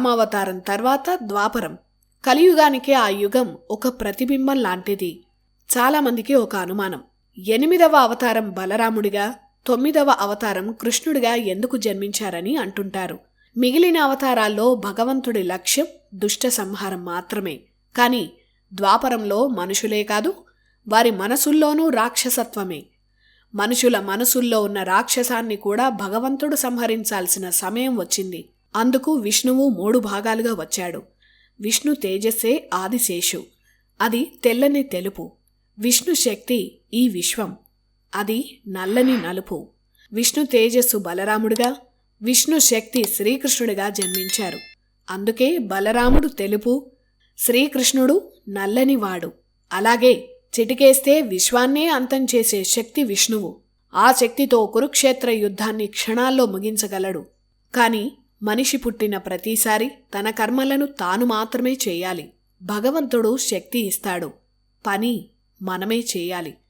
రామావతారం తర్వాత ద్వాపరం. కలియుగానికి ఆ యుగం ఒక ప్రతిబింబం లాంటిది. చాలామందికి ఒక అనుమానం. ఎనిమిదవ అవతారం బలరాముడిగా తొమ్మిదవ అవతారం కృష్ణుడిగా ఎందుకు జన్మించారని అంటుంటారు. మిగిలిన అవతారాల్లో భగవంతుడి లక్ష్యం దుష్ట సంహారం మాత్రమే. కాని ద్వాపరంలో మనుషులే కాదు వారి మనసుల్లోనూ రాక్షసత్వమే. మనుషుల మనసుల్లో ఉన్న రాక్షసాన్ని కూడా భగవంతుడు సంహరించాల్సిన సమయం వచ్చింది. అందుకు విష్ణువు మూడు భాగాలుగా వచ్చాడు. విష్ణు తేజస్సే ఆదిశేషు. అది తెల్లని తెలుపు. విష్ణు శక్తి ఈ విశ్వం. అది నల్లని నలుపు. విష్ణు తేజస్సు బలరాముడిగా విష్ణు శక్తి శ్రీకృష్ణుడిగా జన్మించారు. అందుకే బలరాముడు తెలుపు శ్రీకృష్ణుడు నల్లనివాడు అలాగే చిటికేస్తే విశ్వాన్నే అంతం చేసే శక్తి విష్ణువు. ఆ శక్తితో కురుక్షేత్ర యుద్ధాన్ని క్షణాల్లో ముగించగలడు. కాని మనిషి పుట్టిన ప్రతిసారి తన కర్మలను తాను మాత్రమే చేయాలి. భగవంతుడు శక్తి ఇస్తాడు. పని మనమే చేయాలి.